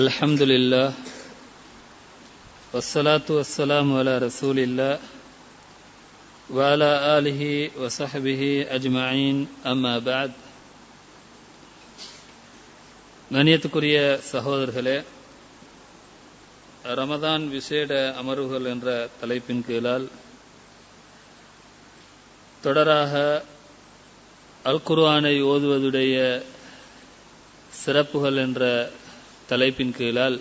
الحمد لله والصلاة والسلام على رسول الله وعلى آله وصحبه أجمعين أما بعد கண்ணியத்துக்குரிய சகோதரர்களே ரமதான் விசேட அமர்வுகள் என்ற தலைப்பின் கீழால் தொடராக அல் குர்ஆனை ஓதுவதுடைய சிறப்புகள் என்ற தலைப்பின் கீழால்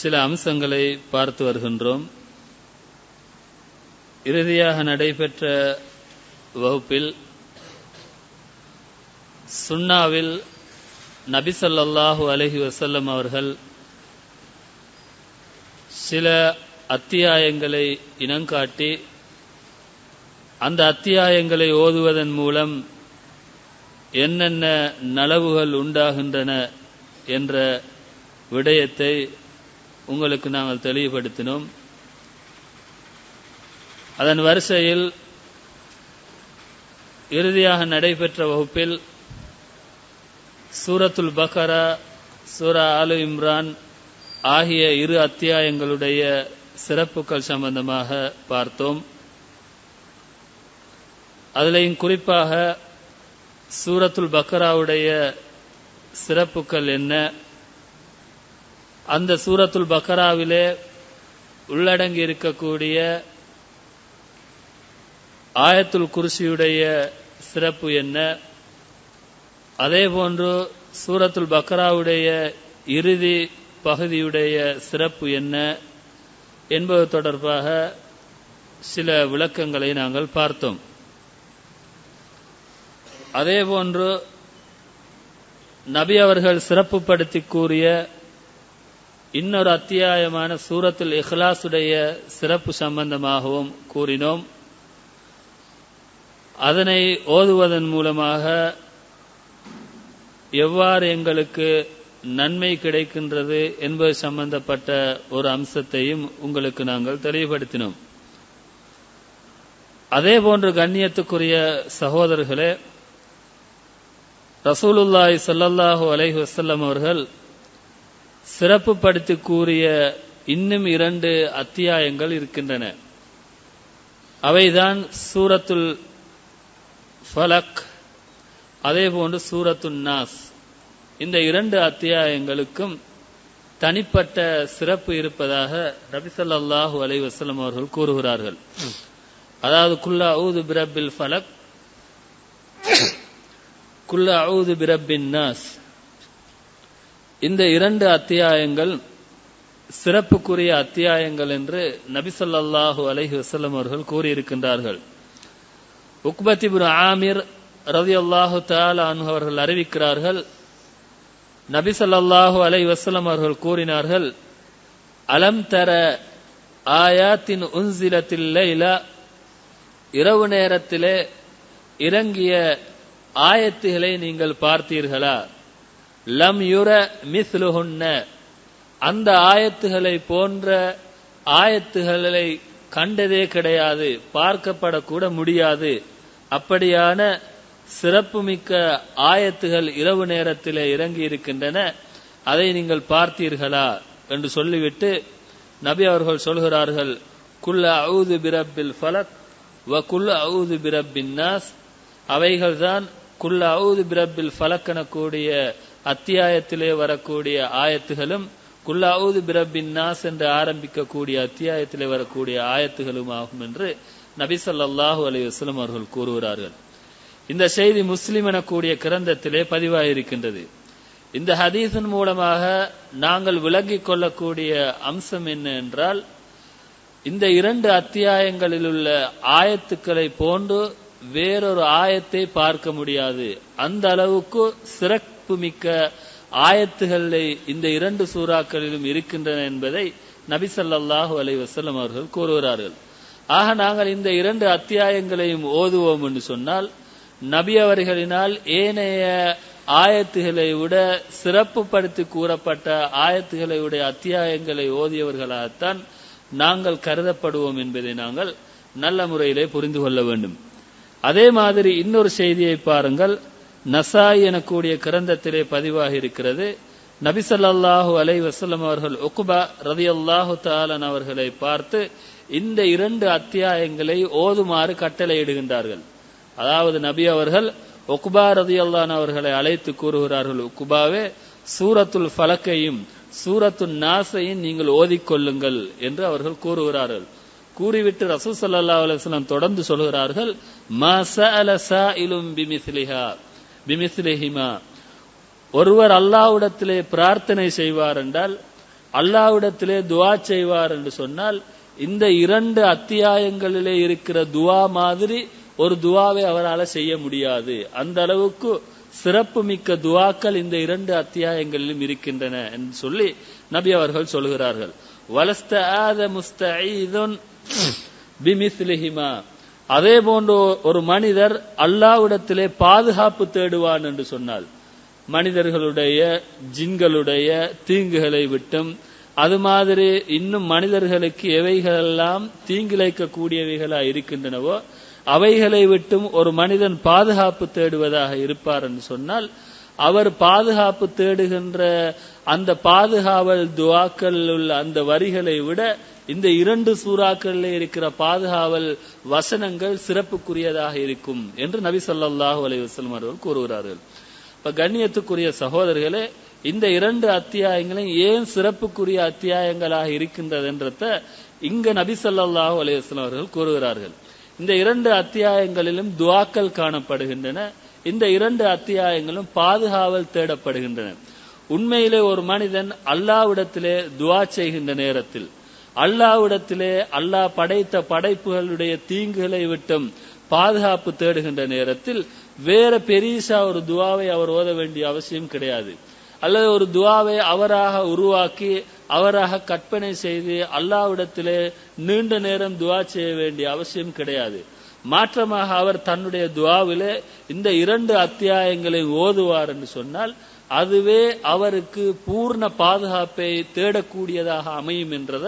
சில அம்சங்களை பார்த்து வருகின்றோம். இறுதியாக நடைபெற்ற வகுப்பில் சுன்னாவில் நபிசல்லாஹு அலஹி வசல்லம் அவர்கள் சில அத்தியாயங்களை இனங்காட்டி அந்த அத்தியாயங்களை ஓதுவதன் மூலம் என்னென்ன நலவுகள் உண்டாகின்றன என்ற விடயத்தை உங்களுக்கு நாங்கள் தெளிவுபடுத்தினோம். அதன் வரிசையில் இறுதியாக நடைபெற்ற வகுப்பில் சூரத்துல் பக்கரா சூரா ஆலு இம்ரான் ஆகிய இரு அத்தியாயங்களுடைய சிறப்புகள் சம்பந்தமாக பார்த்தோம். அதிலையும் குறிப்பாக சூரத்துல் பக்கராவுடைய சிறப்புகள் என்ன? அந்த சூரத்துல் பக்கராவிலே உள்ளடங்கி இருக்கக்கூடிய ஆயத்துல் குருசியுடைய சிறப்பு என்ன? அதே போன்று சூரத்துல் பக்ராவுடைய இறுதி பகுதியுடைய சிறப்பு என்ன? என்பது தொடர்பாக சில விளக்கங்களை நாங்கள் பார்த்தோம். அதே போன்று நபி அவர்கள் சிறப்புப்படுத்தி கூறிய இன்னொரு அத்தியாயமான சூரத்துல் இஹ்லாசுடைய சிறப்பு சம்பந்தமாகவும் கூறினோம். அதனை ஓதுவதன் மூலமாக எவ்வாறு எங்களுக்கு நன்மை கிடைக்கின்றது என்பது சம்பந்தப்பட்ட ஒரு அம்சத்தையும் உங்களுக்கு நாங்கள் தெளிவுபடுத்தினோம். அதே போன்று கண்ணியத்துக்குரிய சகோதரர்களே ரசூலுல்லாய் சல்லல்லாஹு அலைஹி வசல்லம் அவர்கள் சிறப்புப்படுத்தி கூறிய இன்னும் இரண்டு அத்தியாயங்கள் இருக்கின்றன. அவைதான் சூரத்துல் ஃபலக் அதே போன்று சூரத்துன் நாஸ். இந்த இரண்டு அத்தியாயங்களுக்கும் தனிப்பட்ட சிறப்பு இருப்பதாக நபிசல்லாஹு அலை வசலம் அவர்கள் கூறுகிறார்கள். அதாவது குல்லா ஊது பிரபில் ஃபலக் குல்லா ஊது பிரபின் நாஸ். இந்த இரண்டு அத்தியாயங்கள் சிறப்புக்குரிய அத்தியாயங்கள் என்று நபிசல்லாஹு அலஹி வசல்லம் அவர்கள் கூறியிருக்கின்றார்கள். உக்பத்திபுர் ஆமிர் ரவி அல்லாஹு தாலு அவர்கள் அறிவிக்கிறார்கள் நபி சொல்லாஹு அலை வசலம் அவர்கள் கூறினார்கள் அலம் தர ஆயாத்தின் உன்சிலத்தில் இரவு நேரத்திலே இறங்கிய ஆயத்துகளை நீங்கள் பார்த்தீர்களா? லம் யுர மிஸ்லுஹுன்ன. அந்த ஆயத்துகளை போன்ற ஆயத்துகளை கண்டதே கிடையாது. பார்க்கப்படக்கூட முடியாது. அப்படியான சிறப்புமிக்க ஆயத்துகள் இரவு நேரத்தில் இறங்கி இருக்கின்றன. அதை நீங்கள் பார்த்தீர்களா? என்று சொல்லிவிட்டு நபி அவர்கள் சொல்கிறார்கள் குல்ல அவுது பிரபில் ஃபலக் வ குல்ல அவுது பிரபின் நாஸ். அவைகள்தான் குல்ல அவுது பிரபில் ஃபலக் அத்தியாயத்திலே வரக்கூடிய ஆயத்துகளும் குல்ல அவுது பிரபின் நாஸ் என்று ஆரம்பிக்கக்கூடிய அத்தியாயத்திலே வரக்கூடிய ஆயத்துகளும் ஆகும் என்று நபிசல்லாஹு அலி வஸ்லம் அவர்கள் கூறுகிறார்கள். இந்த செய்தி முஸ்லிம் எனக்கூடிய கிரந்தத்திலே பதிவாயிருக்கின்றது. இந்த ஹதீஸின் மூலமாக நாங்கள் விளங்கிக் கொள்ளக்கூடிய அம்சம் என்ன என்றால் இந்த இரண்டு அத்தியாயங்களில் உள்ள ஆயத்துக்களை போன்று வேறொரு ஆயத்தை பார்க்க முடியாது. அந்த அளவுக்கு சிறப்புமிக்க ஆயத்துகளை இந்த இரண்டு சூறாக்களிலும் இருக்கின்றன என்பதை நபிசல்லாஹு அலை வசல்லம் அவர்கள் கூறுகிறார்கள். ஆக நாங்கள் இந்த இரண்டு அத்தியாயங்களையும் ஓதுவோம் என்று சொன்னால் நபி அவர்களினால் ஏனைய ஆயத்துகளை விட சிறப்புப்படுத்தி கூறப்பட்ட ஆயத்துகளை உடைய அத்தியாயங்களை ஓதியவர்களாகத்தான் நாங்கள் கருதப்படுவோம் என்பதை நாங்கள் நல்ல முறையிலே புரிந்து கொள்ள வேண்டும். அதே மாதிரி இன்னொரு செய்தியை பாருங்கள். நசாய் எனக்கூடிய கிரந்தத்திலே பதிவாகி இருக்கிறது. நபிசல்லாஹு அலை வசலம் அவர்கள் உக்பா ரதியல்லாஹு தாலன் அவர்களை பார்த்து இந்த இரண்டு அத்தியாயங்களை ஓதுமாறு கட்டளையிடுகின்றார்கள். அதாவது நபி அவர்கள் உக்பா ரதியல்லான் அவர்களை அழைத்து கூறுகிறார்கள் உக்பாவே சூரத்துல் ஃபலக்கையும் சூரத்துல் நாசையும் நீங்கள் ஓதிக்கொள்ளுங்கள் என்று அவர்கள் கூறுகிறார்கள். கூறிவிட்டு ரசூ சல்லா அலுவலம் தொடர்ந்து சொல்கிறார்கள் பிமிஸ்லிஹிமா. ஒருவர் அல்லாவிடத்திலே பிரார்த்தனை செய்வார் என்றால் அல்லாவிடத்திலே துவா செய்வார் என்று சொன்னால் இந்த இரண்டு அத்தியாயங்களிலே இருக்கிற துவா மாதிரி ஒரு துவாவை அவரால் செய்ய முடியாது. அந்த அளவுக்கு சிறப்பு மிக்க துவாக்கள் இந்த இரண்டு அத்தியாயங்களிலும் இருக்கின்றன என்று சொல்லி நபி அவர்கள் சொல்கிறார்கள். வலஸ்தஆத முஸ்தஈதுன் பிமிஸ்லிஹிமா. அதே போன்று ஒரு மனிதர் அல்லாவிடத்திலே பாதுகாப்பு தேடுவான் என்று சொன்னால் மனிதர்களுடைய ஜின்களுடைய தீங்குகளை விட்டும் அது மாதிரி இன்னும் மனிதர்களுக்கு எவைகளெல்லாம் தீங்கிழைக்கக்கூடியவைகளாக இருக்கின்றனவோ அவைகளை விட்டும் ஒரு மனிதன் பாதுகாப்பு தேடுவதாக இருப்பார் என்று சொன்னால் அவர் பாதுகாப்பு தேடுகின்ற அந்த பாதுகாவல் துவாக்கள் உள்ள அந்த வரிகளை விட இந்த இரண்டு சூறாக்களில் இருக்கிற பாதுகாவல் வசனங்கள் சிறப்புக்குரியதாக இருக்கும் என்று நபி சொல்லாஹு அலி வசலம் அவர்கள் கூறுகிறார்கள். இப்ப கண்ணியத்துக்குரிய சகோதரர்களே இந்த இரண்டு அத்தியாயங்களும் ஏன் சிறப்புக்குரிய அத்தியாயங்களாக இருக்கின்றதுன்றத இங்க நபி சொல்லாஹு அலி வஸ்லம் அவர்கள் கூறுகிறார்கள். இந்த இரண்டு அத்தியாயங்களிலும் துவாக்கள் காணப்படுகின்றன இந்த இரண்டு அத்தியாயங்களும் பாதுகாவல் தேடப்படுகின்றன. உண்மையிலே ஒரு மனிதன் அல்லாவிடத்திலே துவா செய்கின்ற நேரத்தில் அல்லாவிடத்திலே அல்லாஹ் படைத்த படைப்புகளுடைய தீங்குகளை விட்டும் பாதுகாப்பு தேடுகின்ற நேரத்தில் வேற பெரிசா ஒரு துவாவை அவர் ஓத வேண்டிய அவசியம் கிடையாது. அல்லது ஒரு துவாவை அவராக உருவாக்கி அவராக கற்பனை செய்து அல்லாவிடத்திலே நீண்ட நேரம் துவா செய்ய வேண்டிய அவசியம் கிடையாது. மாற்றமாக அவர் தன்னுடைய துவாவிலே இந்த இரண்டு அத்தியாயங்களை ஓதுவார் என்று சொன்னால் அதுவே அவருக்கு பூர்ண பாதுகாப்பை தேடக்கூடியதாக அமையும் என்றத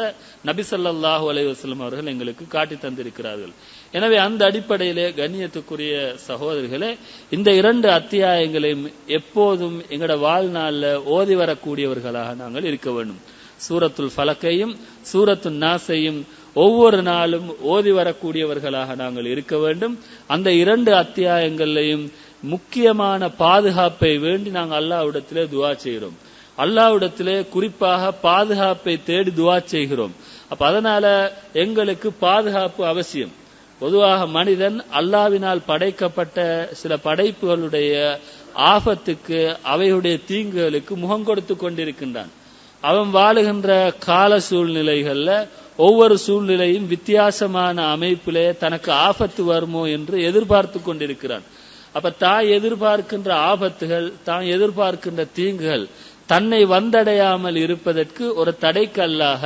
நபி அலைவாஸ்லம் அவர்கள் எங்களுக்கு காட்டி தந்திருக்கிறார்கள். எனவே அந்த அடிப்படையிலே கண்ணியத்துக்குரிய சகோதரிகளே இந்த இரண்டு அத்தியாயங்களையும் எப்போதும் எங்களோட வாழ்நாளில் ஓதி வரக்கூடியவர்களாக நாங்கள் இருக்க வேண்டும். சூரத்துல் ஃபலக்கையும் சூரத்துல் நாசையும் ஒவ்வொரு நாளும் ஓதி வரக்கூடியவர்களாக நாங்கள் இருக்க வேண்டும். அந்த இரண்டு அத்தியாயங்களையும் முக்கியமான பாதுகாப்பை வேண்டி நாங்கள் அல்லாவிடத்திலே துவா செய்கிறோம். அல்லாவிடத்திலே குறிப்பாக பாதுகாப்பை தேடி துவா செய்கிறோம். அப்ப அதனால எங்களுக்கு பாதுகாப்பு அவசியம். பொதுவாக மனிதன் அல்லாவினால் படைக்கப்பட்ட சில படைப்புகளுடைய ஆபத்துக்கு அவையுடைய தீங்குகளுக்கு முகம் கொடுத்து கொண்டிருக்கின்றான். அவன் வாழுகின்ற கால சூழ்நிலைகள்ல ஒவ்வொரு சூழ்நிலையும் வித்தியாசமான அமைப்பிலே தனக்கு ஆபத்து வருமோ என்று எதிர்பார்த்து கொண்டிருக்கிறான். அப்ப தான் எதிர்பார்க்கின்ற ஆபத்துகள் தான் எதிர்பார்க்கின்ற தீங்குகள் தன்னை வந்தடையாமல் இருப்பதற்கு ஒரு தடைக்கல்லாக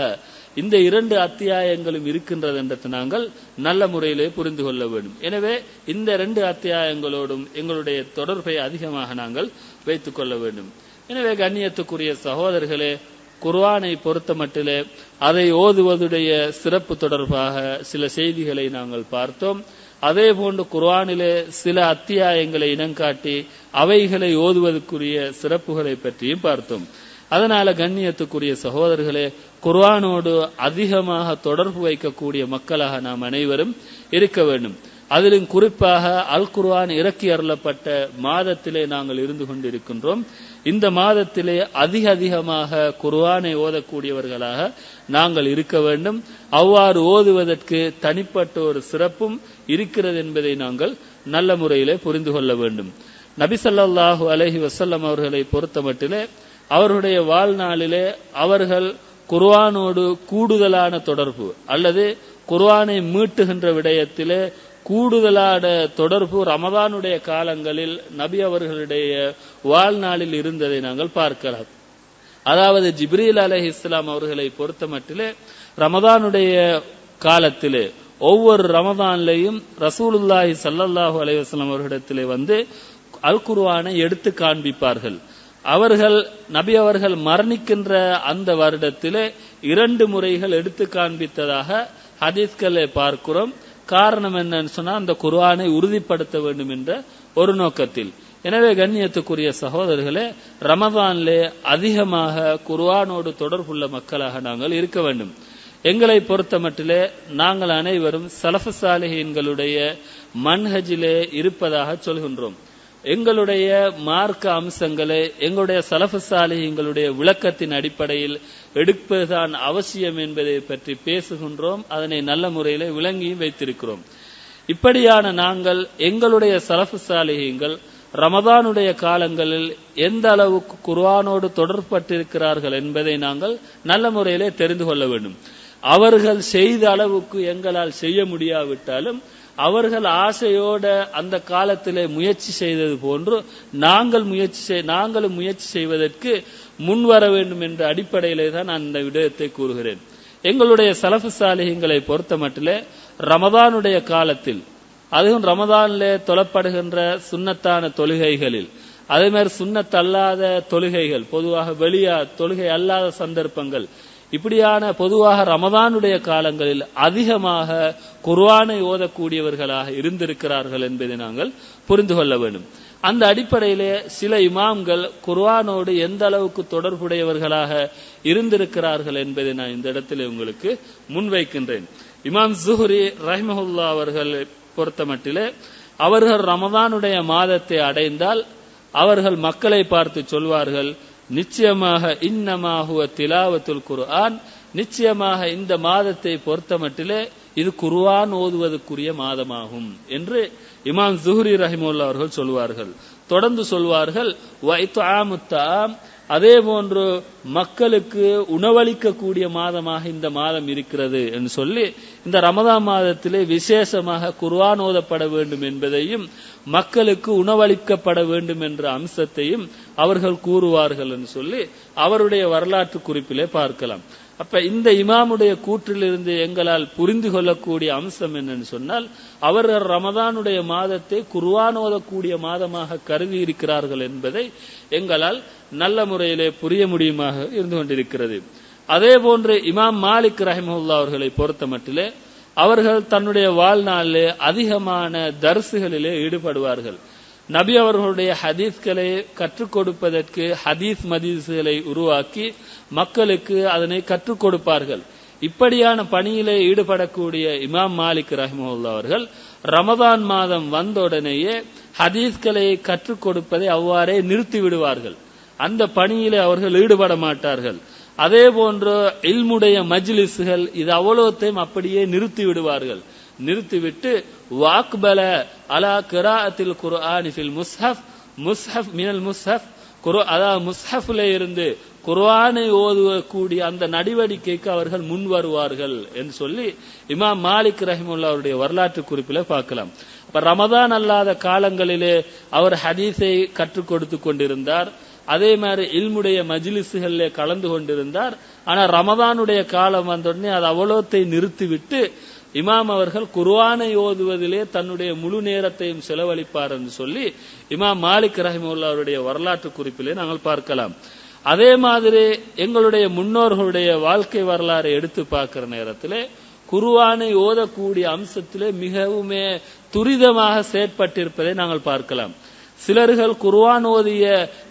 இந்த இரண்டு அத்தியாயங்களும் இருக்கின்றது என்றதை நாங்கள் நல்ல முறையிலே புரிந்து கொள்ள வேண்டும். எனவே இந்த இரண்டு அத்தியாயங்களோடும் எங்களுடைய தொடர்பை அதிகமாக நாங்கள் வைத்துக் கொள்ள வேண்டும். எனவே கண்ணியத்துக்குரிய சகோதரர்களே குர்வானை பொறுத்த மட்டிலே அதை ஓதுவதுடைய சிறப்பு தொடர்பாக சில செய்திகளை நாங்கள் பார்த்தோம். அதே போன்று குர்ஆனிலே சில அத்தியாயங்களை இனங்காட்டி அவைகளை ஓதுவதற்குரிய சிறப்புகளை பற்றியும் பார்த்தோம். அதனால கண்ணியத்துக்குரிய சகோதரர்களே குர்ஆனோடு அதிகமாக தொடர்பு வைக்கக்கூடிய மக்களாக நாம் அனைவரும் இருக்க வேண்டும். அதிலும் குறிப்பாக அல் குர்ஆன் இறக்கி அருளப்பட்ட மாதத்திலே நாங்கள் இருந்து கொண்டிருக்கின்றோம். இந்த மாதத்திலே அதிக அதிகமாக குர்ஆனை ஓதக்கூடியவர்களாக நாங்கள் இருக்க வேண்டும். அவ்வாறு ஓதுவதற்கு தனிப்பட்ட ஒரு சிறப்பும் இருக்கிறது என்பதை நாங்கள் நல்ல முறையிலே புரிந்து கொள்ள வேண்டும். நபிசல்லாஹு அலஹி வசல்லம் அவர்களை பொறுத்தமட்டிலே அவருடைய வாழ்நாளிலே அவர்கள் குர்வானோடு கூடுதலான தொடர்பு அல்லது குர்வானை மீட்டுகின்ற விடயத்திலே கூடுதலான தொடர்பு ரமதானுடைய காலங்களில் நபி அவர்களுடைய வாழ்நாளில் இருந்ததை நாங்கள் பார்க்கலாம். அதாவது ஜிப்ரீல் அலஹி இஸ்லாம் அவர்களை பொறுத்த மட்டிலே ரமதானுடைய காலத்திலே ஒவ்வொரு ரமதான்லையும் ரசூலுல்லாஹி சல்லல்லாஹு அலைவாஸ்லாம் அவர்களிடத்திலே வந்து அல் குர்வானை எடுத்து காண்பிப்பார்கள். அவர்கள் நபி அவர்கள் மரணிக்கின்ற அந்த வருடத்திலே இரண்டு முறைகள் எடுத்து காண்பித்ததாக ஹதீஸ்களை பார்க்கிறோம். காரணம் என்னன்னு சொன்னா அந்த குர்ஆனை உறுதிப்படுத்த வேண்டும் என்ற ஒரு நோக்கத்தில். எனவே கண்ணியத்துக்குரிய சகோதரர்களே ரமதானிலே அதிகமாக குர்ஆனோடு தொடர்புள்ள மக்களாக நாங்கள் இருக்க வேண்டும். எங்களை பொறுத்த மட்டிலே நாங்கள் அனைவரும் சலஃபு சாலிஹீன்களுடைய மன்ஹஜிலே இருப்பதாக சொல்கின்றோம். எங்களுடைய மார்க்க அம்சங்களை எங்களுடைய சலஃபு சாலிஹீன்களுடைய விளக்கத்தின் அடிப்படையில் எடுப்பதுதான் அவசியம் என்பதை பற்றி பேசுகின்றோம். அதனை நல்ல முறையில் விளங்கியும் வைத்திருக்கிறோம். இப்படியான நாங்கள் எங்களுடைய சலஃபு சாலிஹீன்கள் ரமதானுடைய காலங்களில் எந்த அளவுக்கு குர்வானோடு தொடர்பட்டிருக்கிறார்கள் என்பதை நாங்கள் நல்ல முறையிலே தெரிந்து கொள்ள வேண்டும். அவர்கள் செய்த அளவுக்கு எங்களால் செய்ய முடியாவிட்டாலும் அவர்கள் ஆசையோட அந்த காலத்திலே முயற்சி செய்தது போன்று நாங்கள் முயற்சி செய்- நாங்களும் முயற்சி செய்வதற்கு முன் வர வேண்டும் என்ற அடிப்படையிலே தான் நான் இந்த விடயத்தை கூறுகிறேன். எங்களுடைய சலஃபு சாலிகங்களை பொறுத்த மட்டிலே ரமதானுடைய காலத்தில் அதுவும் ரமதானிலே தொழப்படுகின்ற சுண்ணத்தான தொழுகைகளில் அதே மாதிரி சுண்ணத்தல்லாத தொழுகைகள் பொதுவாக வெளியா தொழுகை அல்லாத சந்தர்ப்பங்கள் இப்படியான பொதுவாக ரமதானுடைய காலங்களில் அதிகமாக குர்வானை ஓதக்கூடியவர்களாக இருந்திருக்கிறார்கள் என்பதை நாங்கள் புரிந்து கொள்ள வேண்டும். அந்த அடிப்படையிலே சில இமாம்கள் குர்வானோடு எந்த அளவுக்கு தொடர்புடையவர்களாக இருந்திருக்கிறார்கள் என்பதை நான் இந்த இடத்தில் உங்களுக்கு முன்வைக்கின்றேன். இமாம் ஜுஹரி ரஹ்மஹுல்லா அவர்கள் பொறுத்தமட்டிலே அவர்கள் ரமதானுடைய மாதத்தை அடைந்தால் அவர்கள் மக்களை பார்த்து சொல்வார்கள் நிச்சயமாக இன்னமாகுவ திலாவத்துல் குர்ஆன் நிச்சயமாக இந்த மாதத்தை பொறுத்தமட்டிலே இது குர்ஆன் ஓதுவதற்குரிய மாதமாகும் என்று இமாம் ஜுஹ்ரி ரஹிமுல்லா அவர்கள் சொல்வார்கள். தொடர்ந்து சொல்வார்கள் வைத்தாமுத்தாம் அதே போன்று மக்களுக்கு உணவளிக்கக்கூடிய மாதமாக இந்த மாதம் இருக்கிறது என்று சொல்லி இந்த ரமதான் மாதத்திலே விசேஷமாக குர்ஆன் ஓதப்பட வேண்டும் என்பதையும் மக்களுக்கு உணவளிக்கப்பட வேண்டும் என்ற அம்சத்தையும் அவர்கள் கூறுவார்கள் என்று சொல்லி அவருடைய வரலாற்று குறிப்பிலே பார்க்கலாம். அப்ப இந்த இமாமுடைய கூற்றிலிருந்து எங்களால் புரிந்து கொள்ளக்கூடிய அம்சம் என்னன்னு சொன்னால் அவர்கள் ரமதானுடைய மாதத்தை குர்ஆன் ஓதக்கூடிய மாதமாக கருதி இருக்கிறார்கள் என்பதை எங்களால் நல்ல முறையிலே புரிய முடியுமாக இருந்து கொண்டிருக்கிறது. அதே போன்று இமாம் மாலிக் ரஹிமுல்லா அவர்களை பொறுத்த மட்டிலே அவர்கள் தன்னுடைய வாழ்நாளிலே அதிகமான தர்சுகளிலே ஈடுபடுவார்கள். நபி அவர்களுடைய ஹதீஸ்களை கற்றுக் கொடுப்பதற்கு ஹதீஸ் மதீஸ்களை உருவாக்கி மக்களுக்கு அதனை கற்றுக் கொடுப்பார்கள். இப்படியான பணியிலே ஈடுபடக்கூடிய இமாம் மாலிக் ரஹிமுல்லா அவர்கள் ரமதான் மாதம் வந்தவுடனேயே ஹதீஸ்களை கற்றுக் கொடுப்பதை அவ்வாறே நிறுத்தி விடுவார்கள். அந்த பணியிலே அவர்கள் ஈடுபட மாட்டார்கள். அதே போன்று இல்முடைய மஜ்லிஸ்கள் இது அவ்வளோத்தையும் அப்படியே நிறுத்தி விடுவார்கள். நிறுத்திவிட்டு வாக்பல அலா கிராத்தில் குர்ஆனி ஃபில் முஸ்ஹப் முஸ்ஹப் மினல் முஸ்ஹப் குரு அதாவது முஸ்ஹப்ல இருந்து குர்ஆனை ஓதுவக்கூடிய அந்த நடவடிக்கைக்கு அவர்கள் முன் வருவார்கள் என்று சொல்லி இமாம் மாலிக் ரஹிமுல்லா அவருடைய வரலாற்று குறிப்பில பார்க்கலாம். இப்ப ரமதான் அல்லாத காலங்களிலே அவர் ஹதீஸை கற்றுக் கொடுத்து கொண்டிருந்தார். அதே மாதிரி இல்முடைய மஜ்லிஸுகளில் கலந்து கொண்டிருந்தார். ஆனா ரமதானுடைய காலம் வந்த உடனே அது அவ்வளோத்தை நிறுத்திவிட்டு இமாம் அவர்கள் குர்வானை ஓதுவதிலே தன்னுடைய முழு நேரத்தையும் செலவழிப்பார் என்று சொல்லி இமாம் மாலிக் ரஹிமுல்லா அவருடைய வரலாற்று குறிப்பிலே நாங்கள் பார்க்கலாம். அதே மாதிரி எங்களுடைய முன்னோர்களுடைய வாழ்க்கை வரலாறை எடுத்து பார்க்கிற நேரத்திலே குருவானை ஓதக்கூடிய அம்சத்திலே மிகவுமே துரிதமாக செயற்பட்டிருப்பதை நாங்கள் பார்க்கலாம். சிலர்கள் குர்வான் ஓதிய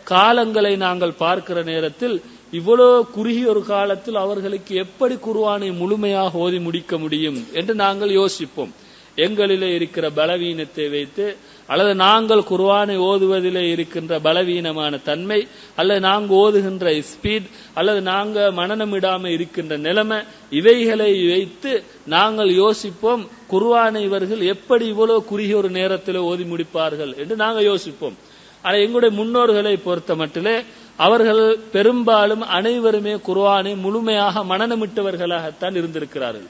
காலங்களை நாங்கள் பார்க்கிற நேரத்தில் இவ்வளோ குறுகிய ஒரு காலத்தில் அவர்களுக்கு எப்படி குர்வானை முழுமையாக ஓதி முடிக்க முடியும் என்று நாங்கள் யோசிப்போம். எங்களிலே இருக்கிற பலவீனத்தை வைத்து அல்லது நாங்கள் குர்வானை ஓதுவதிலே இருக்கின்ற பலவீனமான தன்மை அல்லது நாங்கள் ஓதுகின்ற ஸ்பீட் அல்லது நாங்கள் மனநமிடாமல் இருக்கின்ற நிலைமை இவைகளை வைத்து நாங்கள் யோசிப்போம் குர்வானை இவர்கள் எப்படி இவ்வளோ குறுகிய ஒரு நேரத்தில் ஓதி முடிப்பார்கள் என்று நாங்கள் யோசிப்போம். ஆனால் எங்களுடைய முன்னோர்களை பொறுத்த மட்டிலே அவர்கள் பெரும்பாலும் அனைவருமே குர்வானை முழுமையாக மனநமிட்டவர்களாகத்தான் இருந்திருக்கிறார்கள்.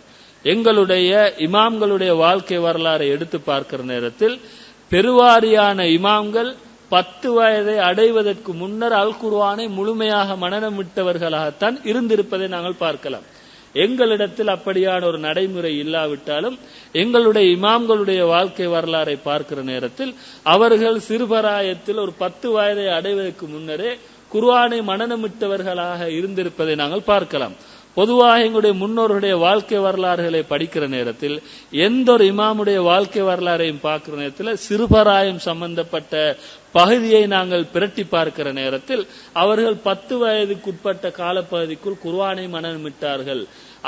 எங்களுடைய இமாம்களுடைய வாழ்க்கை வரலாறை எடுத்து பார்க்கிற நேரத்தில் பெருவாரியான இமாம்கள் பத்து வயதை அடைவதற்கு முன்னர் அல் குர்வானை முழுமையாக மனநமிட்டவர்களாகத்தான் இருந்திருப்பதை நாங்கள் பார்க்கலாம். எங்களிடத்தில் அப்படியான ஒரு நடைமுறை இல்லாவிட்டாலும் எங்களுடைய இமாம்களுடைய வாழ்க்கை வரலாறை பார்க்கிற நேரத்தில் அவர்கள் சிறுபராயத்தில் ஒரு பத்து வயதை அடைவதற்கு முன்னரே குர்வானை மனநமிட்டவர்களாக இருந்திருப்பதை நாங்கள் பார்க்கலாம். பொதுவாக எங்களுடைய முன்னோருடைய வாழ்க்கை வரலாறுகளை படிக்கிற நேரத்தில் எந்த ஒரு இமாமுடைய வாழ்க்கை வரலாறையும் பார்க்கிற நேரத்தில் சிறுபராயம் சம்பந்தப்பட்ட பகுதியை நாங்கள் பிரட்டி பார்க்கிற நேரத்தில் அவர்கள் பத்து வயதுக்குட்பட்ட காலப்பகுதிக்குள் குர்வானை மனமிட்டார்கள்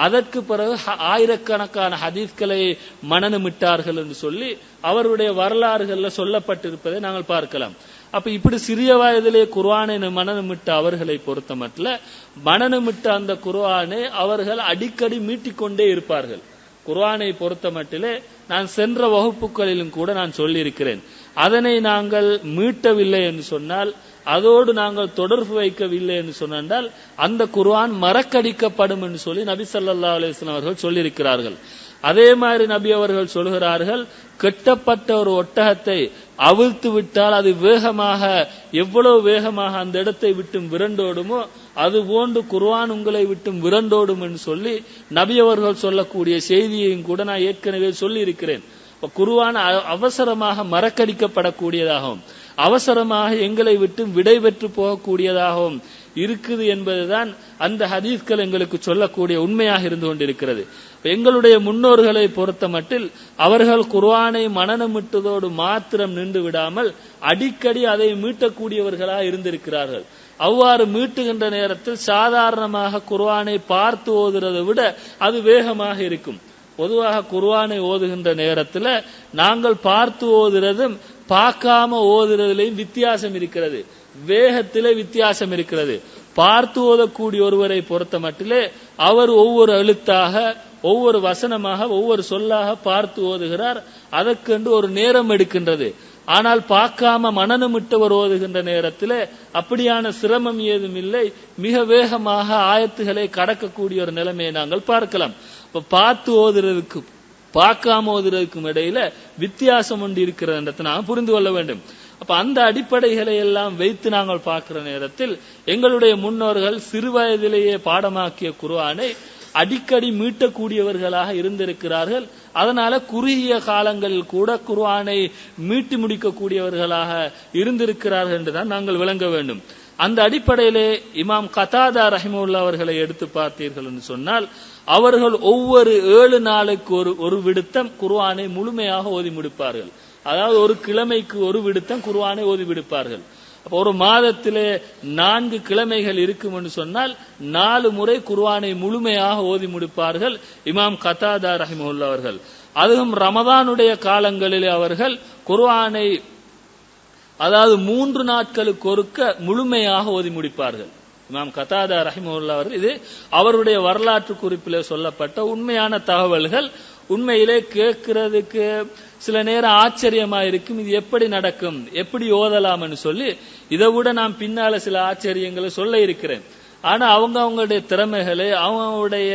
அதற்கு பிறகு ஆயிரக்கணக்கான ஹதீஸ்களை மனநமிட்டார்கள் என்று சொல்லி அவருடைய வரலாறுகளில் சொல்லப்பட்டிருப்பதை நாங்கள் பார்க்கலாம். அப்ப இப்படி சிறிய வயதிலே குர்ஆனை மனநமிட்ட அவர்களை பொறுத்த மட்டும் மனநமிட்ட அந்த குர்ஆனை அவர்கள் அடிக்கடி மீட்டிக்கொண்டே இருப்பார்கள். குர்ஆனை பொறுத்த மட்டிலே நான் சென்ற வகுப்புகளிலும் கூட நான் சொல்லியிருக்கிறேன். அதனை நாங்கள் மீட்டவில்லை என்று சொன்னால் அதோடு நாங்கள் தொடர்பு வைக்கவில்லை என்று சொன்னால் அந்த குர்ஆன் மறக்கடிக்கப்படும் என்று சொல்லி நபி சல்லா அலிஸ்லாம் அவர்கள் சொல்லியிருக்கிறார்கள். அதே மாதிரி நபி அவர்கள் சொல்கிறார்கள் கெட்டப்பட்ட ஒரு ஒட்டகத்தை அவிழ்த்து விட்டால் அது வேகமாக எவ்வளவு வேகமாக அந்த இடத்தை விட்டும் விரண்டோடுமோ அது போன்று குர்வான் உங்களை விட்டும் விரண்டோடும் என்று சொல்லி நபி அவர்கள் சொல்லக்கூடிய செய்தியையும் கூட நான் ஏற்கனவே சொல்லி இருக்கிறேன் குருவான் அவசரமாக மறக்கடிக்கப்படக்கூடியதாகவும் அவசரமாக எங்களை விட்டு விடைபெற்று போகக்கூடியதாகவும் இருக்குது என்பதுதான் அந்த ஹதீஸ்கள் எங்களுக்கு சொல்லக்கூடிய உண்மையாக இருந்து கொண்டிருக்கிறது. எங்களுடைய முன்னோர்களை பொறுத்த மட்டில் அவர்கள் குர்வானை மனநமிட்டதோடு மாத்திரம் நின்று விடாமல் அடிக்கடி அதை மீட்டக்கூடியவர்களாக இருந்திருக்கிறார்கள். அவ்வாறு மீட்டுகின்ற நேரத்தில் சாதாரணமாக குர்வானை பார்த்து ஓதுறதை விட அது வேகமாக இருக்கும். பொதுவாக குர்வானை ஓதுகின்ற நேரத்தில் நாங்கள் பார்த்து ஓதுறதும் பார்க்காம ஓதுறதுலையும் வித்தியாசம் இருக்கிறது. வேகத்திலே வித்தியாசம் இருக்கிறது. பார்த்து ஓதக்கூடிய ஒருவரை பொறுத்த மட்டிலே அவர் ஒவ்வொரு எழுத்தாக ஒவ்வொரு வசனமாக ஒவ்வொரு சொல்லாக பார்த்து ஓதுகிறார். அதற்கென்று ஒரு நேரம் எடுக்கின்றது. ஆனால் பார்க்காம மனநமிட்டவர் ஓதுகின்ற நேரத்தில் அப்படியான சிரமம் ஏதும் இல்லை. மிக வேகமாக ஆயத்துகளை கடக்கக்கூடிய ஒரு நிலைமையை நாங்கள் பார்க்கலாம். இப்ப பார்த்து ஓதுறதுக்கு பார்க்காம ஓதுறதுக்கும் இடையில வித்தியாசம் ஒன்று இருக்கிறதுன்றதை நாம் புரிந்து கொள்ள வேண்டும். அப்ப அந்த அடிப்படைகளை எல்லாம் வைத்து நாங்கள் பார்க்கிற நேரத்தில் எங்களுடைய முன்னோர்கள் சிறு வயதிலேயே பாடமாக்கிய குர்ஆனை அடிக்கடி மீட்டக்கூடியவர்களாக இருந்திருக்கிறார்கள். அதனால குறுகிய காலங்களில் கூட குர்ஆனை மீட்டி முடிக்கக்கூடியவர்களாக இருந்திருக்கிறார்கள் என்றுதான் நாங்கள் விளங்க வேண்டும். அந்த அடிப்படையிலே இமாம் கதாதா ரஹிமுல்லா அவர்களை எடுத்து பார்த்தீர்கள் என்று சொன்னால் அவர்கள் ஒவ்வொரு ஏழு நாளுக்கு ஒரு ஒரு விடுத்தம் குர்ஆனை முழுமையாக ஓதி முடிப்பார்கள். அதாவது ஒரு கிழமைக்கு ஒரு விடுத்தம் குர்ஆனை ஓதி விடுப்பார்கள் ஒரு மாதத்திலே நான்கு கிழமைகள் இருக்கும் என்று சொன்னால் நாலு முறை குர்வானை முழுமையாக ஓதி முடிப்பார்கள் இமாம் கத்தாதா ரஹிமுல்லா அவர்கள். அதுவும் ரமதானுடைய காலங்களில் அவர்கள் குர்வானை அதாவது மூன்று நாட்களுக்கு ஒருக்க முழுமையாக ஓதி முடிப்பார்கள். இமாம் கதாதா ரஹிமுல்லா அவர்கள் இது அவருடைய வரலாற்று குறிப்பிலே சொல்லப்பட்ட உண்மையான தகவல்கள். உண்மையிலே கேட்கிறதுக்கு சில நேரம் ஆச்சரியமா இருக்கும் இது எப்படி நடக்கும் எப்படி ஓதலாம்னு சொல்லி இதை விட நான் பின்னால சில ஆச்சரியங்களை சொல்ல இருக்கிறேன். ஆனா அவங்க அவங்களுடைய திறமைகளை அவங்களுடைய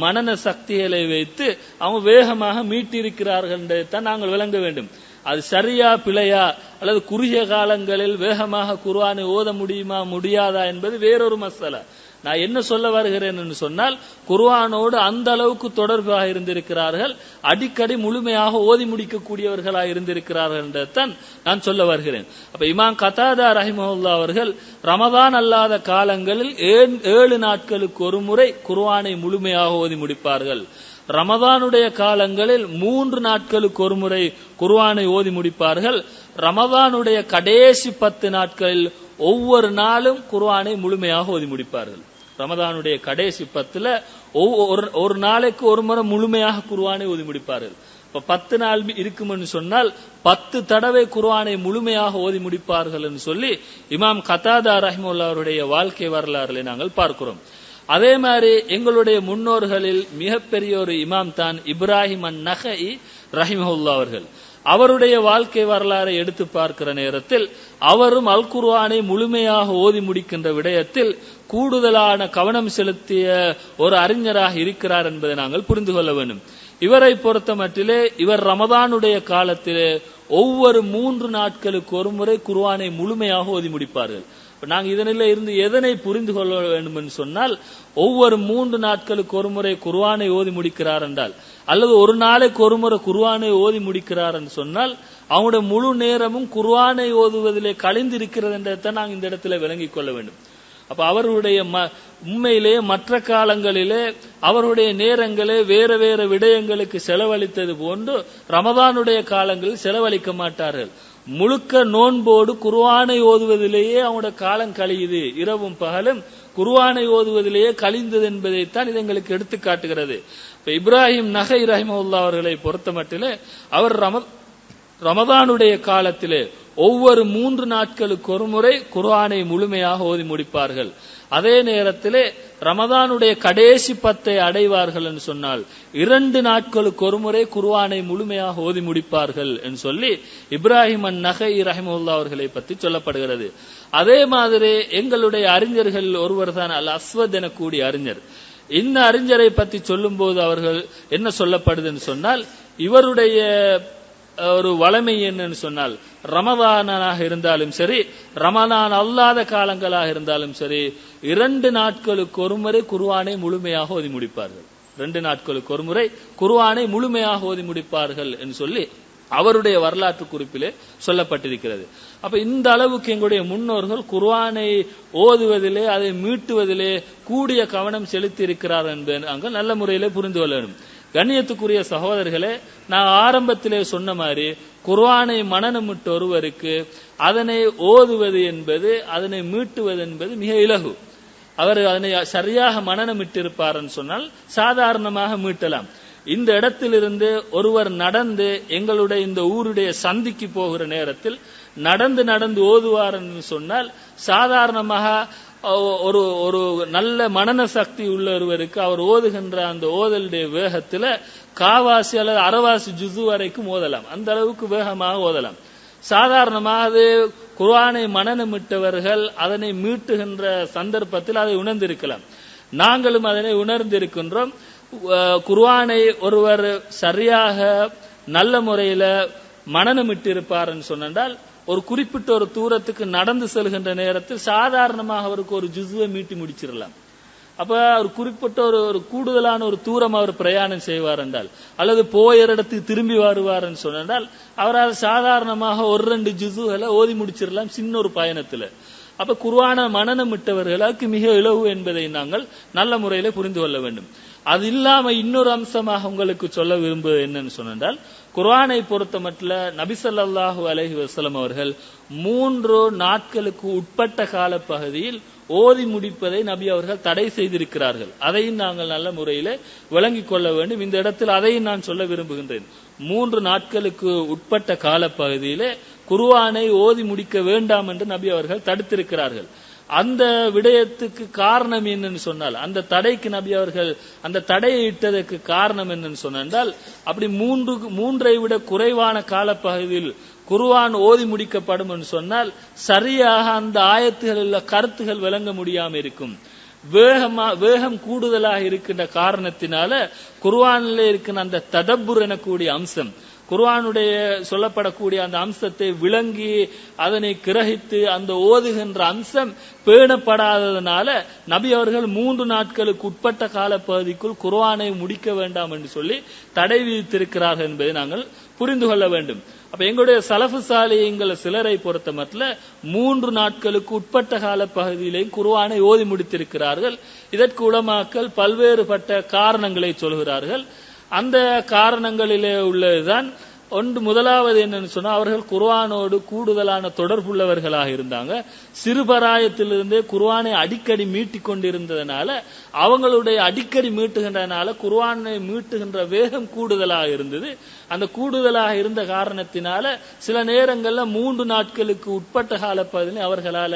மனன சக்திகளை வைத்து அவங்க வேகமாக மீட்டிருக்கிறார்கள் தான் நாங்கள் விளங்க வேண்டும். அது சரியா பிழையா அல்லது குறுகிய காலங்களில் வேகமாக குர்வானை ஓத முடியுமா முடியாதா என்பது வேறொரு மசாலா. நான் என்ன சொல்ல வருகிறேன் என்று சொன்னால் குர்வானோடு அந்த அளவுக்கு தொடர்பாக இருந்திருக்கிறார்கள். அடிக்கடி முழுமையாக ஓதி முடிக்கக்கூடியவர்களாக இருந்திருக்கிறார்கள் என்றுதான் நான் சொல்ல வருகிறேன். அப்ப இமாம் கதாதா ரஹிமஹுல்லா அவர்கள் ரமதான் அல்லாத காலங்களில் ஏழு- ஏழு நாட்களுக்கு ஒரு முறை குர்வானை முழுமையாக ஓதி முடிப்பார்கள். ரமதானுடைய காலங்களில் மூன்று நாட்களுக்கு ஒரு முறை குர்வானை ஓதி முடிப்பார்கள். ரமதானுடைய கடைசி பத்து நாட்களில் ஒவ்வொரு நாளும் குர்வானை முழுமையாக ஓதி முடிப்பார்கள். ரமதானுடைய கடைசி பத்துல ஒவ்வொரு ஒரு நாளைக்கு ஒரு முறை முழுமையாக குருவானை ஓதி முடிப்பார்கள் இப்ப பத்து நாள் இருக்கும்னு சொன்னால் பத்து தடவை குர்ஆனை முழுமையாக ஓதி முடிப்பார்கள் என்று சொல்லி இமாம் கதாதா ரஹிமுல்லா அவருடைய வாழ்க்கை வரலாறுகளை நாங்கள் பார்க்கிறோம். அதே மாதிரி எங்களுடைய முன்னோர்களில் மிகப்பெரிய ஒரு இமாம் தான் இப்ராஹிம் அன் நகை ரஹிமஹுல்லா அவர்கள். அவருடைய வாழ்க்கை வரலாறை எடுத்து பார்க்கிற நேரத்தில் அவரும் அல் குர்ஆனை முழுமையாக ஓதி முடிக்கின்ற விடயத்தில் கூடுதலான கவனம் செலுத்திய ஒரு அறிஞராக இருக்கிறார் என்பதை நாங்கள் புரிந்து கொள்ள வேண்டும். இவரை பொறுத்த மட்டிலே இவர் ரமதானுடைய காலத்திலே ஒவ்வொரு மூன்று நாட்களுக்கு ஒரு முறை குர்ஆனை முழுமையாக ஓதி முடிப்பார்கள். நாங்கள் நாங்க இதனில இருந்து எதனை புரிந்து கொள்ள வேண்டும் என்று சொன்னால் ஒவ்வொரு மூன்று நாட்களுக்கு ஒரு முறை குர்ஆனை ஓதி முடிக்கிறார் என்றால் அல்லது ஒரு நாளைக்கு ஒரு முறை குர்ஆனை ஓதி முடிக்கிறார் என்று சொன்னால் அவனுடைய முழு நேரமும் குர்வானை ஓதுவதிலே கழிந்திருக்கிறது என்றதை நாங்கள் இந்த இடத்துல விளங்கிக் கொள்ள வேண்டும். அப்ப அவர்களுடைய ம- உண்மையிலே மற்ற காலங்களிலே அவருடைய நேரங்களே வேற வேற விடயங்களுக்கு செலவழித்தது போன்று ரமதானுடைய காலங்களில் செலவழிக்க மாட்டார்கள். முழுக்க நோன்போடு குர்வானை ஓதுவதிலேயே அவனுடைய காலம் கழியுது. இரவும் பகலும் குருவானை ஓதுவதிலேயே கழிந்தது என்பதைத்தான் இது எங்களுக்கு எடுத்து காட்டுகிறது. இப்ப இப்ராஹிம் நகை ரஹிமவுல்லா அவர்களை பொறுத்தமட்டிலே அவர் ரம ரமதானுடைய காலத்திலே ஒவ்வொரு மூன்று நாட்களுக்கு ஒரு முறை குர்ஆனை முழுமையாக ஓதி முடிப்பார்கள். அதே நேரத்திலே ரமதானுடைய கடைசி பத்தை அடைவார்கள் என்று சொன்னால் இரண்டு நாட்களுக்கு ஒருமுறை குர்வானை முழுமையாக ஓதி முடிப்பார்கள் என்று சொல்லி இப்ராஹிம் அன் நகை ரஹிமுல்லா அவர்களை பற்றி சொல்லப்படுகிறது. அதே மாதிரி எங்களுடைய அறிஞர்கள் ஒருவர் தான் அல் அஸ்வத் எனக்கூடிய அறிஞர். இந்த அறிஞரை பற்றி சொல்லும்போது அவர்கள் என்ன சொல்லப்படுதுன்னு சொன்னால் இவருடைய ஒரு வளமை என்னன்னு சொன்னால் ரமதானாக இருந்தாலும் சரி ரமதான் அல்லாத காலங்களாக இருந்தாலும் சரி இரண்டு நாட்களுக்கு ஒருமுறை குருவானை முழுமையாக ஓதி முடிப்பார்கள். ரெண்டு நாட்களுக்கு ஒருமுறை குருவானை முழுமையாக ஓதி முடிப்பார்கள் என்று சொல்லி அவருடைய வரலாற்று குறிப்பிலே சொல்லப்பட்டிருக்கிறது. அப்ப இந்த அளவுக்கு எங்களுடைய முன்னோர்கள் குர்வானை ஓதுவதிலே அதை மீட்டுவதிலே கூடிய கவனம் செலுத்தி இருக்கிறார் என்பதை நாங்கள் நல்ல முறையிலே புரிந்து கொள்ள வேண்டும். கண்ணியத்துக்குரிய சகோதரர்களே நான் ஆரம்பத்திலே சொன்ன மாதிரி குர்வானை மனநமிட்டு ஒருவருக்கு அதனை ஓதுவது என்பது அதனை மீட்டுவது என்பது மிக இலகு. அவர் அதனை சரியாக மனநமிட்டிருப்பார்னு சொன்னால் சாதாரணமாக மீட்டலாம். இந்த இடத்திலிருந்து ஒருவர் நடந்து எங்களுடைய இந்த ஊருடைய சந்திக்கு போகிற நேரத்தில் நடந்து நடந்து ஓதுவார் என்று சொன்னால் சாதாரணமாக ஒரு ஒரு நல்ல மனன சக்தி உள்ள ஒருவருக்கு அவர் ஓதுகின்ற அந்த ஓதலுடைய வேகத்துல காவாசி அல்லது அறவாசி ஜுது வரைக்கும் ஓதலாம். அந்த அளவுக்கு வேகமாக ஓதலாம். சாதாரணமாக அது குர்ஆனை மனநமிட்டவர்கள் அதனை மீட்டுகின்ற சந்தர்ப்பத்தில் அதை உணர்ந்திருக்கலாம். நாங்களும் அதனை உணர்ந்திருக்கின்றோம். அஹ், குர்ஆனை ஒருவர் சரியாக நல்ல முறையில மனநமிட்டிருப்பார்னு சொன்னால் ஒரு குறிப்பிட்ட ஒரு தூரத்துக்கு நடந்து செல்கின்ற நேரத்தில் சாதாரணமாக அவருக்கு ஒரு ஜுசுவை மீட்டி முடிச்சிடலாம். அப்ப அவர் குறிப்பிட்ட ஒரு ஒரு கூடுதலான ஒரு தூரம் அவர் பிரயாணம் செய்வார் என்றால் அல்லது போய இடத்துக்கு திரும்பி வருவார் சொன்னால் அவரால் சாதாரணமாக ஒரு ரெண்டு ஜுசுகளை ஓதி முடிச்சிடலாம் சின்ன ஒரு பயணத்துல. அப்ப குர்ஆன மனநமிட்டவர்களுக்கு மிக இலவு என்பதை நாங்கள் நல்ல முறையில புரிந்து கொள்ள வேண்டும். அது இல்லாம இன்னொரு அம்சமாக உங்களுக்கு சொல்ல விரும்புவது என்னன்னு சொன்னால் குர்ஆனை பொறுத்த மட்டும் நபிசல்லாஹூ அலஹி வசலம் அவர்கள் மூன்று நாட்களுக்கு உட்பட்ட கால பகுதியில் ஓதி முடிப்பதை நபி அவர்கள் தடை செய்திருக்கிறார்கள். அதையும் நாங்கள் நல்ல முறையில் விளங்கிக் கொள்ள வேண்டும். இந்த இடத்தில் அதையும் நான் சொல்ல விரும்புகின்றேன். மூன்று நாட்களுக்கு உட்பட்ட கால பகுதியிலே குர்ஆனை ஓதி முடிக்க வேண்டாம் என்று நபி அவர்கள் தடுத்திருக்கிறார்கள். அந்த விடயத்துக்கு காரணம் என்னன்னு சொன்னால் அந்த தடைக்கு நபி அவர்கள் அந்த தடையை இட்டதற்கு காரணம் என்னன்னு சொன்னால் அப்படி மூன்று மூன்றை விட குறைவான காலப்பகுதியில் குருவான் ஓதி முடிக்கப்படும் என்று சொன்னால் சரியாக அந்த ஆயத்துகள் உள்ள கருத்துகள் விளங்க முடியாம இருக்கும். வேகமா வேகம் கூடுதலாக இருக்கின்ற காரணத்தினால குர்ஆனில் இருக்கின்ற அந்த ததப்புர் எனக்கூடிய அம்சம் குர்ஆனுடைய சொல்லப்படக்கூடிய அந்த அம்சத்தை விளங்கி அதனை கிரகித்து அந்த ஓதுகின்ற அம்சம் பேணப்படாததுனால நபி அவர்கள் மூன்று நாட்களுக்கு உட்பட்ட காலப்பகுதிக்குள் குர்ஆனை முடிக்க வேண்டாம் என்று சொல்லி தடை விதித்திருக்கிறார்கள் என்பதை நாங்கள் புரிந்து கொள்ள வேண்டும். அப்ப எங்களுடைய சலஃபு சாலையங்களை சிலரை பொறுத்த மட்டும் மூன்று நாட்களுக்கு உட்பட்ட கால பகுதியிலேயும் குருவானை ஓதி முடித்திருக்கிறார்கள். இதற்கு உலமாக்கள் பல்வேறுபட்ட காரணங்களை சொல்கிறார்கள். அந்த காரணங்களிலே உள்ளதுதான். ஒன்று முதலாவது என்னன்னு சொன்னா அவர்கள் குர்வானோடு கூடுதலான தொடர்புள்ளவர்களாக இருந்தாங்க. சிறுபராயத்திலிருந்தே குர்வானை அடிக்கடி மீட்டிக் கொண்டிருந்ததுனால அவங்களுடைய அடிக்கடி மீட்டுகின்றனால குர்வானை மீட்டுகின்ற வேகம் கூடுதலாக இருந்தது. அந்த கூடுதலாக இருந்த காரணத்தினால சில நேரங்கள்ல மூன்று நாட்களுக்கு உட்பட்ட காலப்பகுதியில் அவர்களால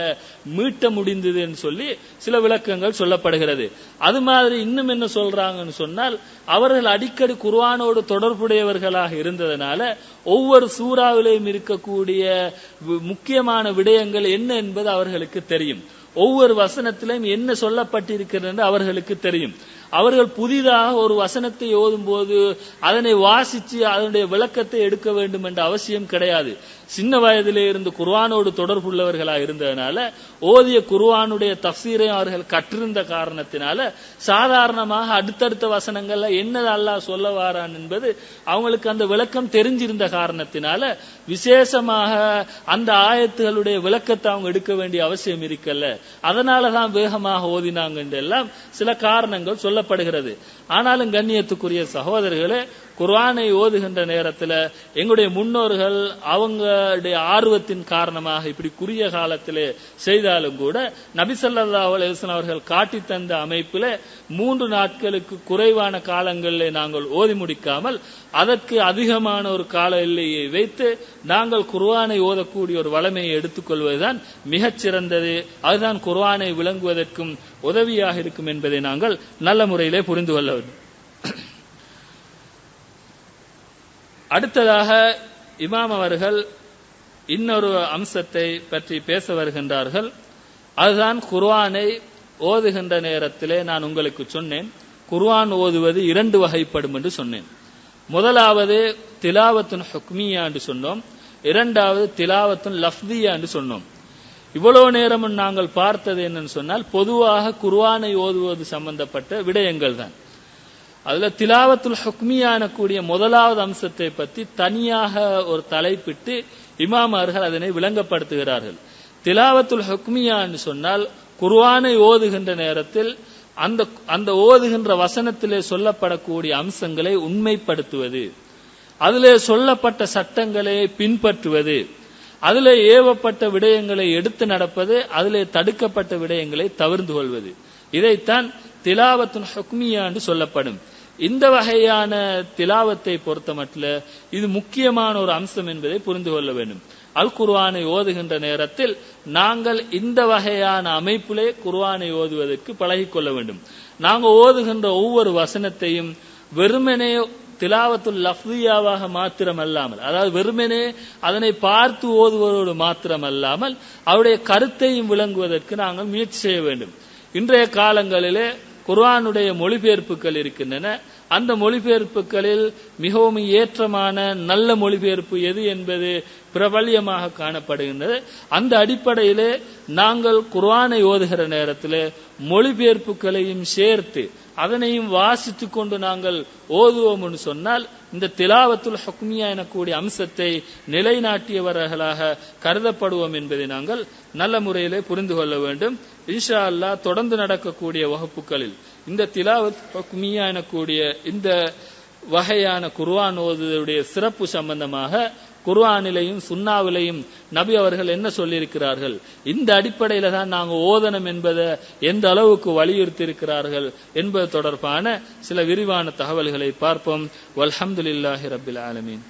மீட்ட முடிந்ததுன்னு சொல்லி சில விளக்கங்கள் சொல்லப்படுகிறது. அது மாதிரி இன்னும் என்ன சொல்றாங்கன்னு சொன்னால் அவர்கள் அடிக்கடி குர்வானோடு தொடர்புடையவர்களாக இருந்ததனால ஒவ்வொரு சூறாவிலையும் இருக்கக்கூடிய முக்கியமான விடயங்கள் என்ன என்பது அவர்களுக்கு தெரியும். ஒவ்வொரு வசனத்திலும் என்ன சொல்லப்பட்டிருக்கிறது என்று அவர்களுக்கு தெரியும். அவர்கள் புதிதாக ஒரு வசனத்தை ஓதும் போது அதனை வாசிச்சு அதனுடைய விளக்கத்தை எடுக்க வேண்டும் என்ற அவசியம் கிடையாது. சின்ன வயதிலே இருந்து குர்வானோடு தொடர்புள்ளவர்களாக இருந்ததுனால ஓதிய குர்வானுடைய தஃசீரை அவர்கள் கற்றிருந்த காரணத்தினால சாதாரணமாக அடுத்தடுத்த வசனங்கள்ல என்னது அல்லாஹ் சொல்ல வாரான் என்பது அவங்களுக்கு அந்த விளக்கம் தெரிஞ்சிருந்த காரணத்தினால விசேஷமாக அந்த ஆயத்துகளுடைய விளக்கத்தை அவங்க எடுக்க வேண்டிய அவசியம் இருக்கல்ல. அதனாலதான் வேகமாக ஓதினாங்க எல்லாம் சில காரணங்கள் சொல்லப்படுகிறது. ஆனாலும் கண்ணியத்துக்குரிய சகோதரர்களே குர்ஆனை ஓதுகின்ற நேரத்துல எங்களுடைய முன்னோர்கள் அவங்களுடைய ஆர்வத்தின் காரணமாக இப்படி குறுகிய காலத்திலே செய்தாலும் கூட நபிசல்லா அலைஹிஸ்ஸலாம் அவர்கள் காட்டி தந்த அமைப்பில் மூன்று நாட்களுக்கு குறைவான காலங்களிலே நாங்கள் ஓதி முடிக்காமல் அதற்கு அதிகமான ஒரு கால எல்லையை வைத்து நாங்கள் குர்ஆனை ஓதக்கூடிய ஒரு வளமையை எடுத்துக்கொள்வதுதான் மிகச்சிறந்தது. அதுதான் குர்ஆனை விளங்குவதற்கும் உதவியாக இருக்கும் என்பதை நாங்கள் நல்ல முறையிலே புரிந்து கொள்ள வேண்டும். அடுத்ததாக இமாம் அவர்கள் இன்னொரு அம்சத்தை பற்றி பேச வருகின்றார்கள். அதுதான் குர்வானை ஓதுகின்ற நேரத்திலே நான் உங்களுக்கு சொன்னேன். குர்வான் ஓதுவது இரண்டு வகைப்படும் என்று சொன்னேன். முதலாவது திலாவத்துன் ஹுக்மியா என்று சொன்னோம். இரண்டாவது திலாவத்துன் லஃப்தியா என்று சொன்னோம். இவ்வளவு நேரமும் நாங்கள் பார்த்தது என்னன்னு சொன்னால் பொதுவாக குர்வானை ஓதுவது சம்பந்தப்பட்ட விடயங்கள் தான் அதுல திலாவத்துல் ஹுக்மியான கூடிய முதலாவது அம்சத்தை பற்றி தனியாக ஒரு தலைப்பிட்டு இமாமார்கள் அதனை விளங்கப்படுத்துகிறார்கள். திலாவத்துல் ஹுக்மியான்னு சொன்னால் குர்வானை ஓதுகின்ற நேரத்தில் அந்த அந்த ஓதுகின்ற வசனத்திலே சொல்லப்படக்கூடிய அம்சங்களை உண்மைப்படுத்துவது அதிலே சொல்லப்பட்ட சட்டங்களை பின்பற்றுவது அதில் ஏவப்பட்ட விடயங்களை எடுத்து நடப்பது அதிலே தடுக்கப்பட்ட விடயங்களை தவிர்ந்து கொள்வது. இதைத்தான் திலாவத்துன் ஹக்மியா என்று சொல்லப்படும். இந்த வகையான திலாவத்தை பொறுத்த மட்டும் இது முக்கியமான ஒரு அம்சம் என்பதை புரிந்து கொள்ள வேண்டும். அல் குர்வானை ஓதுகின்ற நேரத்தில் நாங்கள் இந்த வகையான அமைப்பிலே குர்வானை ஓதுவதற்கு பழகிக்கொள்ள வேண்டும். நாங்கள் ஓதுகின்ற ஒவ்வொரு வசனத்தையும் வெறுமனே திலாவத்துல் லஃப்தியாவாக மாத்திரம் அல்லாமல் அதாவது வெறுமனே அதனை பார்த்து ஓதுவதோடு மாத்திரம் அல்லாமல் அவருடைய கருத்தையும் விளங்குவதற்கு நாங்கள் முயற்சி செய்ய வேண்டும். இன்றைய காலங்களிலே குர்ஆனுடைய மொழிபெயர்ப்புகள் இருக்கின்றன. அந்த மொழிபெயர்ப்புகளில் மிகவும் ஏற்றமான நல்ல மொழிபெயர்ப்பு எது என்பது பிரபல்யமாக காணப்படுகின்றது. அந்த அடிப்படையிலே நாங்கள் குர்ஆனை ஓதுகிற நேரத்தில் மொழிபெயர்ப்புகளையும் சேர்த்து அதனையும் வாசித்து கொண்டு நாங்கள் ஓதுவோம் என்று சொன்னால் இந்த திலாவத்துல் ஹக்மியா எனக்கூடிய அம்சத்தை நிலைநாட்டியவர்களாக கருதப்படுவோம் என்பதை நாங்கள் நல்ல முறையிலே புரிந்து கொள்ள வேண்டும். இன்ஷா அல்லாஹ் தொடர்ந்து நடக்கக்கூடிய வகுப்புகளில் இந்த திலாவத் ஹுக்மியா எனக்கூடிய இந்த வகையான குர்வான் ஓதுவதுடைய சிறப்பு சம்பந்தமாக குர்வானிலையும் சுண்ணாவிலையும் நபி அவர்கள் என்ன சொல்லியிருக்கிறார்கள்? இந்த அடிப்படையில தான் நாங்கள் ஓதனம் என்பதை எந்த அளவுக்கு வலியுறுத்தி இருக்கிறார்கள் என்பது தொடர்பான சில விரிவான தகவல்களை பார்ப்போம். வல்ஹம்துலில்லாஹி ரபில் ஆலமீன்.